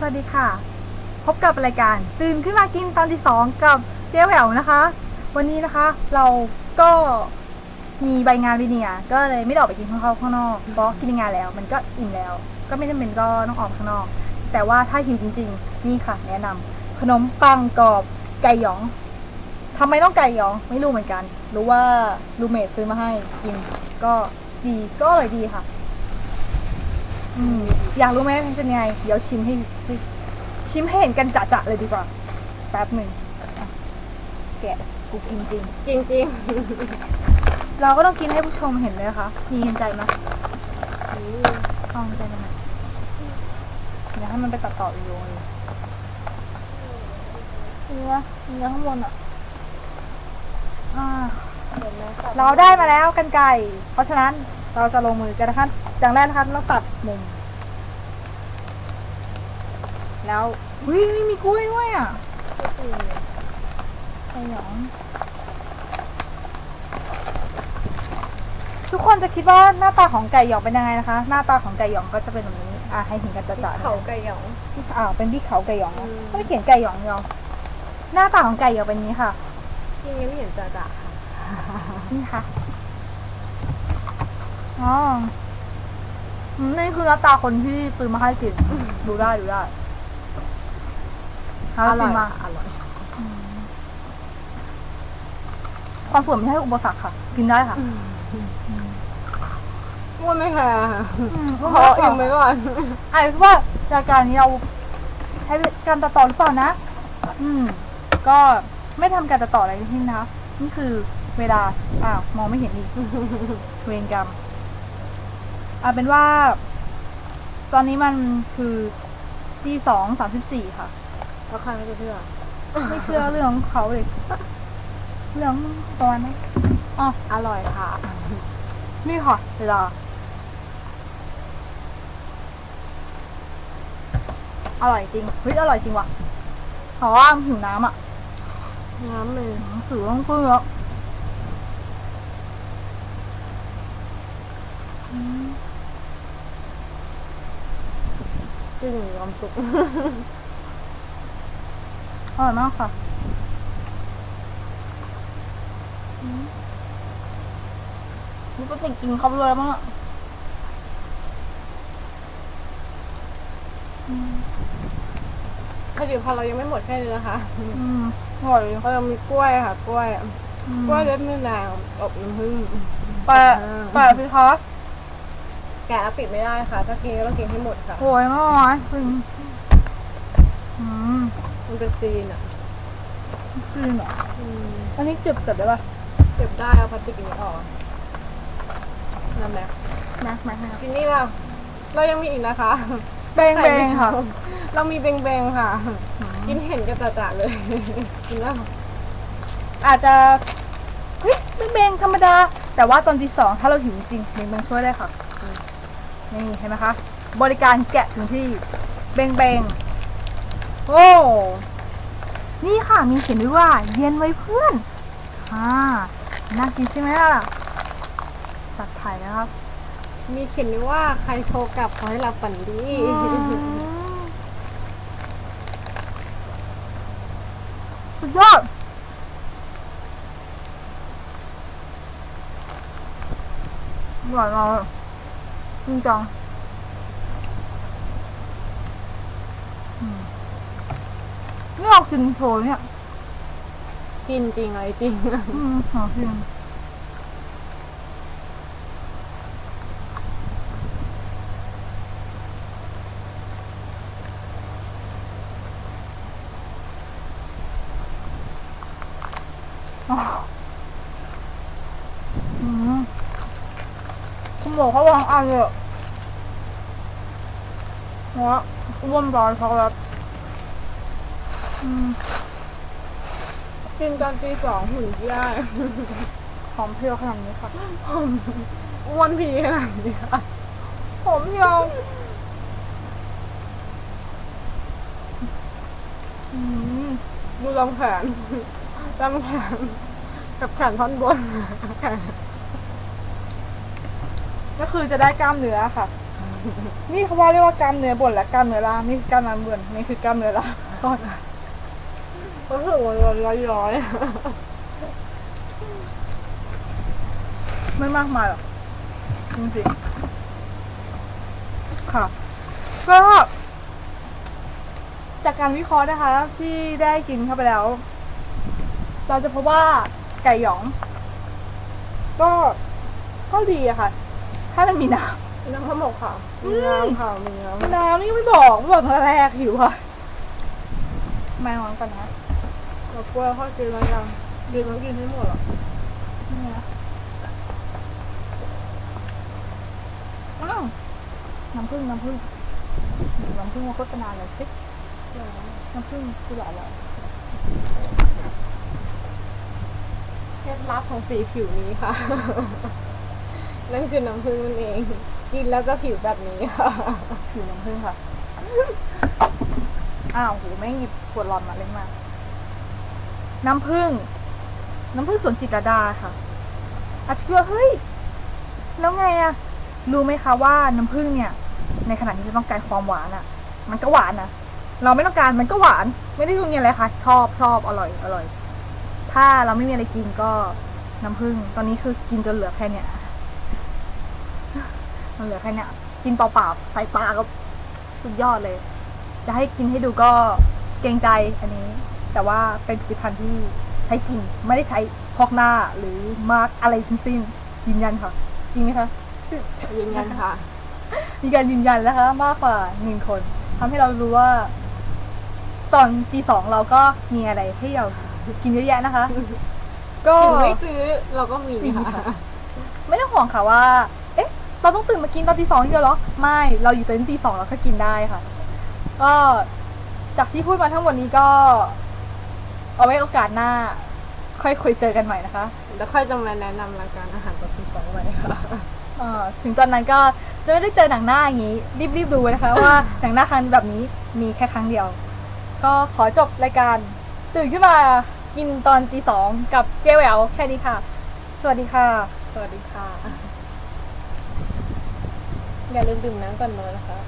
สวัสดีค่ะ พบกับรายการ ตื่นขึ้นมากินตอนที่สองกับเจ๊แหววนะคะ วันนี้นะคะเราก็มีใบงานวิเนียก็เลยไม่ได้ออกไปกินข้างนอกข้างนอกเพราะกินในงานแล้ว มันก็อิ่มแล้ว ก็ไม่จำเป็นก็ต้องออกข้างนอก แต่ว่าถ้าหิวจริง ๆ นี่ค่ะ แนะนำขนมปังกรอบไก่หยองทำไมต้องไก่หยอง ไม่รู้เหมือนกัน รู้ว่ารูเมทซื้อมาให้กิน ก็ดีก็อร่อยดีค่ะ อืม อยากรู้ไหมมันเป็นไง เดี๋ยวชิมให้ให้ชิมให้เห็นกันจะๆเลยดีกว่า แป๊บหนึ่งอะแกะกูกินจริง จริงจริงเราก็ต้องกินให้ผู้ชมเห็นเลยนะคะมีเห็นใจไหมต้องใจไหมอย่าให้มันไปตัดต่อวิดีโอเลยเนื้อเนื้อข้างบนอะอ่าเห็นไหมคะเราได้มาแล้วกันไก่ เพราะฉะนั้นเราจะลงมือกันนะคะอย่างแรกนะคะเราตัดมุม แล้ววิมีกล้วยด้วยอะไก่หยอง ทุกคนจะคิดว่าหน้าตาของไก่หยองเป็นยังไงนะคะ หน้าตาของไก่หยองก็จะเป็นแบบนี้ อะให้เห็นกันจะๆเขาไก่หยองอ้าวเป็นที่เขาไก่หยองนะอืมไม่เขียนไก่หยองเนาะหน้าตาของไก่หยองเป็นอย่างนี้ค่ะจริงยังไม่เห็นจ่าจ่าค่ะนี่ค่ะอ๋ออืมนี่คือหน้าตาคนที่ซื้อมาให้กิน ดูได้ดูได้ หาจริงมาอร่อย ความฝืนไม่ใช่อุปสรรคค่ะ กินได้ค่ะอ้วนไหมคะอืมพออิ่มไปก่อนอาจจะว่ารายการนี้เราใช้การตัดต่อหรือเปล่านะ อืม ก็ไม่ทำการตัดต่ออะไรทั้งสิ้นนะคะนี่คือเวลา อ้าว มองไม่เห็นอีก เวรกรรมเอาเป็นว่า ตอนนี้มันคือตีสองสามสิบสี่ค่ะ แล้วใครไม่จะเชื่อ ไม่เชื่อเรื่องของเขาเลยเรื่องตอนนั้นอ๋ออร่อยค่ะ นี่ค่ะเวลาอร่อยจริงเฮ้ยอร่อยจริงว่ะเพราะว่าหิวน้ำอะ น้ำเลยถือต้องพึ่งแล้วอืมจริงมีความสุข อร่อยมากค่ะอืมนี่ก็ติดกินเข้าไปเลยมั้งอะอืมผลิตภัณฑ์เรายังไม่หมดแค่นี้นะคะอืมอร่อยเรายังมีกล้วยค่ะ กล้วยอืมกล้วยเล็บมือนางอบน้ำผึ้งแปะแปะสิคะแกะปิดไม่ได้ค่ะ ถ้ากินก็ต้องกินให้หมดค่ะโอ้ยน้อยจริงอืม มันเป็นซีนอะจริงเหรออืมอันนี้เก็บเก็บได้ป่ะเก็บได้เอาพลาสติกอย่างนี้ออกนั่นแหละแม็กแม็กให้ครับทีนี้เราเรายังมีอีกนะคะเบงเบงค่ะเรามีเบงเบงค่ะ กินเห็นกันจ่าๆเลยกินแล้วอาจจะเฮ้ยเบงเบงธรรมดา แต่ว่าตอนที่สองถ้าเราหิวจริงเบงเบงช่วยได้ค่ะนี่เห็นไหมคะ บริการแกะถึงที่เบงเบง โอ้ นี่ค่ะมีเขียนด้วยว่าเย็นไว้เพื่อนอ่าน่ากินใช่ไหมล่ะจัดไถ่นะครับ มีเขียนไว้ว่าใครโทรกลับขอให้หลับฝันดี สุดยอดอร่อยมากจริงจัง อืมนี่ ออกกินโชว์เนี่ย กินจริงอะไรจริง อืมหอมจริงคุณหมอเขาวางอันเลยหัวอ้วนร้อนช็อกโกแลต กินตอนตีสองหุ่นย่ายหอมเพรียวขนาดนี้ค่ะอ้วนพีขนาดนี้ค่ะหอมเพรียวอืมดูลำแขนลำแขนกับแขนท่อนบนแขนก็คือจะได้กล้ามเนื้อค่ะ นี่เขาว่าเรียกว่ากล้ามเนื้อบนและกล้ามเนื้อล่างนี่คือกล้ามเนื้อบนนี่คือกล้ามเนื้อล่างก่อน รู้สึกวันวันร้อยร้อยไม่มากมายหรอกจริงๆค่ะ ก็จากการวิเคราะห์นะคะ ที่ได้กินเข้าไปแล้ว เราจะพบว่าไก่หยอง ก็ก็ดีอะค่ะ ถ้ามันมีน้น้ำข้าวหมกค่ะมีน้ำค่ะมีน้ำน้ำนี่ไม่บอกไม่บอกตอนแรกหิวค่ะ มาลองกันนะำ เรากลัวข้าวกินแล้วยังกินแล้วกินให้หมดหรอนี่นะอ้าวน้ำผึ้งน้ำผึ้งน้ำผึ้งมาโฆษณาเลยสิน้ำผึ้งคือหลายเลยเคล็ดลับของสีผิวนี้ค่ะ นั่นคือน้ำผึ้งนั่นเอง กินแล้วจะผิวแบบนี้ค่ะ ผิวน้ำผึ้งค่ะ อ้าวโหแม่งหยิบขวดหลอนมาเล่นมาก น้ำผึ้งน้ำผึ้งสวนจิตรดาค่ะ อาจจะคิดว่าเฮ้ย แล้วไงอะรู้ไหมคะว่าน้ำผึ้งเนี่ย ในขณะที่จะต้องการความหวานอะมันก็หวานนะเราไม่ต้องการมันก็หวาน ไม่ได้รู้เงี้ยอะไรค่ะชอบชอบอร่อยอร่อย ถ้าเราไม่มีอะไรกินก็น้ำผึ้งตอนนี้คือกินจนเหลือแค่เนี้ยมันเหลือแค่เนี้ยกินเปล่าๆใส่ปลาก็สุดยอดเลย จะให้กินให้ดูก็เกรงใจอันนี้ แต่ว่าเป็นผลิตภัณฑ์ที่ใช้กินไม่ได้ใช้พอกหน้าหรือมาร์กอะไรทั้งสิ้นยืนยันค่ะ จริงไหมคะยืนยันค่ะ มีการยืนยันนะคะ มากกว่าหนึ่งคนทำให้เรารู้ว่า ตอนปีสองเราก็มีอะไรให้เรากินเยอะแยะนะคะ ก็ถึงไม่ซื้อเราก็มีค่ะไม่ต้องห่วงค่ะว่า เอ๊ะ เราต้องตื่นมากินตอนตีสองเดียวเหรอ ไม่ เราอยู่จนตีสองเราก็กินได้ค่ะ ก็จากที่พูดมาทั้งหมดนี้ก็ เอาไว้โอกาสหน้า ค่อยคุยเจอกันใหม่นะคะ แล้วค่อยจะมาแนะนำรายการอาหารกับคุณสองไว้ค่ะเอ่อถึงตอนนั้นก็จะไม่ได้เจอหนังหน้าอย่างนี้ รีบๆดูไว้นะคะ ว่าหนังหน้าครั้งแบบนี้มีแค่ครั้งเดียว ก็ขอจบรายการตื่นขึ้นมากินตอนตีสองกับเจ๊แหววแค่นี้ค่ะ สวัสดีค่ะ สวัสดีค่ะ อย่าลืมดื่มน้ำก่อนนอนนะคะ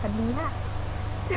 สวัสดีค่ะ